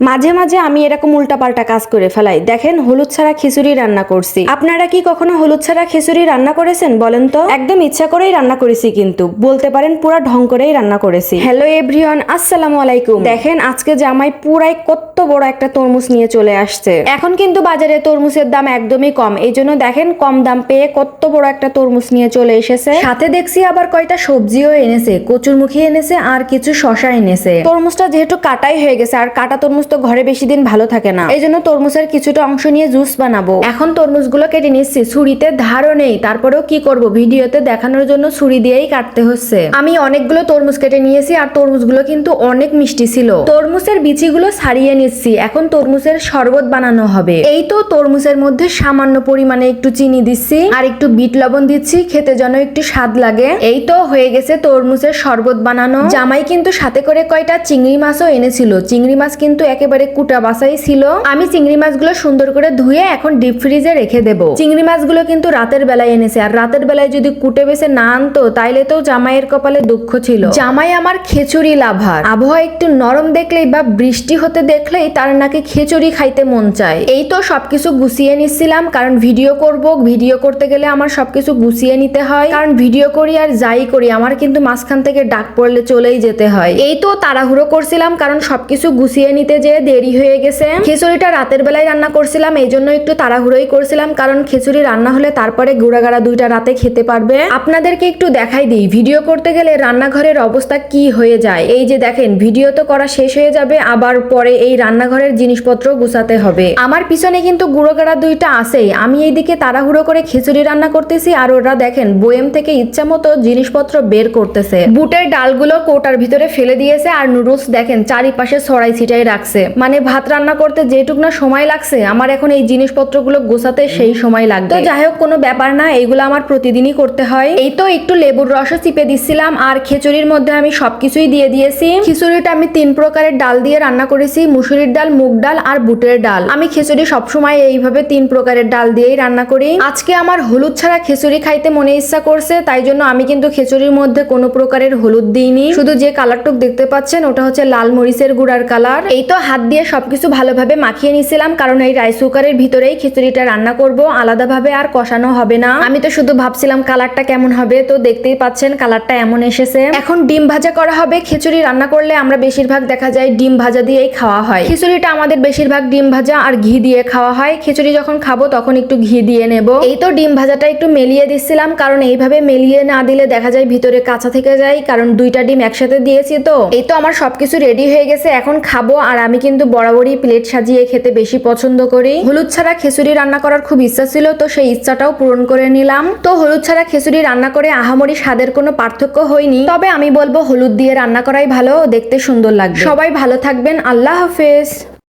মাঝে মাঝে আমি এরকম উল্টাপাল্টা কাজ করে ফেলাই। দেখেন, হলুদ ছাড়া খিচুড়ি রান্না করছি। আপনারা কি কখনো হলুদ ছাড়া খিচুড়ি রান্না করেছেন বলেন তো? একদম ইচ্ছা করেই রান্না করেছি কিন্তু, বলতে পারেন পুরা ঢং করেই রান্না করেছি। হ্যালো এভরিওয়ান, আসসালামু আলাইকুম। দেখেন, আজকে জামাই পুরাই কত বড় একটা তরমুজ নিয়ে চলে আসছে। এখন কিন্তু বাজারে তরমুজের দাম একদমই কম। এই জন্য দেখেন, কম দাম পেয়ে কত বড় একটা তরমুজ নিয়ে চলে এসেছে। সাথে দেখছি আবার কয়টা সবজিও এনেছে, কচুরমুখী এনেছে আর কিছু শশা এনেছে। তরমুজটা যেহেতু কাটাই হয়ে গেছে, আর কাটা তরমুজ তো ঘরে বেশি দিন ভালো থাকে না। এই জন্য তরমুজের কিছুটা অংশ নিয়ে জুস বানাবো। এখন তরমুজগুলো কেটে নিচ্ছি। ছুরিতে ধারও নেই। তারপরেও কি করব? ভিডিওতে দেখানোর জন্য ছুরি দিয়েই কাটতে হচ্ছে। আমি অনেকগুলো তরমুজ কেটে নিয়েছি আর তরমুজগুলো কিন্তু অনেক মিষ্টি ছিল। তরমুজের বিচিগুলো ছাড়িয়ে নিচ্ছি। এখন তরমুজের শরবত বানানো হবে। এই তো তরমুজের মধ্যে সামান্য পরিমাণে একটু চিনি দিচ্ছি আর একটু বিট লবণ দিচ্ছি। খেতে যেন একটু স্বাদ লাগে। এই তো হয়ে গেছে তরমুজের শরবত বানানো। জামাই কিন্তু সাথে করে কয়টা চিংড়ি মাছও এনেছিল। চিংড়ি মাছ কিন্তু একেবারে কুটা বাসাই ছিল। আমি চিংড়ি মাছগুলো সুন্দর করে ধুয়ে এখন ডিপ ফ্রিজে রেখে দেব। চিংড়ি মাছগুলো কিন্তু রাতের বেলায় এনেছে। আর রাতের বেলায় যদি কুটে বেছে না আনতো, তাইলে তো জামাইয়ের কপালে দুঃখ ছিল। জামাই আমার খেচুড়ি লাভার। আবহাওয়া একটু নরম দেখলেই বা বৃষ্টি হতে দেখলেই তার নাকি খিচুড়ি খাইতে মন চায়। এই তো সবকিছু গুছিয়ে নিচ্ছিলাম, কারণ ভিডিও করব। ভিডিও করতে গেলে আমার সবকিছু গুছিয়ে নিতে হয়। কারণ ভিডিও করি আর যাই করি, আমার কিন্তু মাঝখান থেকে ডাক পড়লে চলেই যেতে হয়। এই তো তাড়াহুড়ো করছিলাম, কারণ সবকিছু গুছিয়ে নিতে যেয়ে দেরি হয়ে গেছে। খিচুড়িটা রাতের বেলায় রান্না করছিলাম এই জন্য একটু তাড়াহুড়োই করছিলাম, কারণ খিচুড়ি রান্না হলে তারপরে গুড়াগাড়া দুইটা রাতে খেতে পারবে। আপনাদেরকে একটু দেখাই দিই, ভিডিও করতে গেলে রান্নাঘরের অবস্থা কি হয়ে যায়। এই যে দেখেন, ভিডিও তো করা শেষ হয়ে যাবে, আবার পরে এই রান্নাঘরের জিনিসপত্র গুছাতে হবে। আমার পিছনে কিন্তু গুঁড়োগাড়া দুইটা আছেই, আমি এইদিকে তাড়াহুড়ো করে খিচুড়ি রান্না করতেছি, আর ওরা দেখেন বয়েম থেকে ইচ্ছা মতো জিনিসপত্র বের করতেছে। বুটের ডালগুলো কোটার ভিতরে ফেলে দিয়েছে, আর নুডলস দেখেন, চারিপাশে ছড়াই ছিটাই রাখছে। মানে ভাত রান্না করতে যেটুক না সময় লাগছে আমার এখন এই জিনিসপত্রগুলো গোছাতে সেই সময় লাগবে। তো যাই হোক কোনো ব্যাপার না এইগুলো আমার প্রতিদিনই করতে হয়। এই তো একটু লেবুর রসও চিপে দিচ্ছিলাম আর খিচুড়ির মধ্যে আমি সবকিছুই দিয়ে দিয়েছি। খিচুড়িটা আমি তিন প্রকারের ডাল দিয়ে রান্না করেছি মুসুরির ডাল মুগ ডাল আর বুটের ডাল। আমি খিচুড়ি সবসময় এইভাবে তিন প্রকারের ডাল দিয়েই রান্না করি। আজকে আমার হলুদ ছাড়া খিচুড়ি খাইতে মনে ইচ্ছা করছে তাই জন্য আমি কিন্তু খিচুড়ির মধ্যে কোনো প্রকারের হলুদ দিইনি। শুধু যে কালারটুক দেখতে পাচ্ছেন ওটা হচ্ছে লাল মরিচের গুঁড়ার কালার এই তো হাত দিয়ে সব কিছু ভালোভাবে মাখিয়ে নিছিলাম কারণ এই রাইস কুকারের ভিতরেই খিচুড়িটা রান্না করব, আলাদাভাবে আর কষানো হবে না। আমি তো শুধু ভাবছিলাম কালারটা কেমন হবে, তো দেখতেই পাচ্ছেন কালারটা এমন এসেছে। এখন ডিম ভাজা করা হবে, খিচুড়ি রান্না করলে আমরা বেশিরভাগ দেখা যায় ডিম ভাজা দিয়েই খাওয়া হয়। খিচুড়িটা আমাদের বেশিরভাগ ডিম ভাজা আর ঘি দিয়ে খাওয়া হয়। খিচুড়ি যখন খাব তখন একটু ঘি দিয়ে নেব। এই তো ডিম ভাজাটা একটু মেলিয়ে দিচ্ছিলাম, কারণ এইভাবে মেলিয়ে না দিলে দেখা যায় ভিতরে কাঁচা থেকে যায়, কারণ দুইটা ডিম একসাথে দিয়েছি তো। এই তো আমার সবকিছু রেডি হয়ে গেছে, এখন খাব আর আমি কিন্তু বরাবরই প্লেট সাজিয়ে খেতে বেশি পছন্দ করি। হলুদ ছাড়া খিচুড়ি রান্না করার খুব ইচ্ছা ছিল, তো সেই ইচ্ছাটাও পূরণ করে নিলাম। তো হলুদ ছাড়া খিচুড়ি রান্না করে আহামরি স্বাদের কোনো পার্থক্য হয়নি। তবে আমি বলব, হলুদ দিয়ে রান্না করাই ভালো, দেখতে সুন্দর লাগবে। সবাই ভালো থাকবেন, আল্লাহ হাফেজ।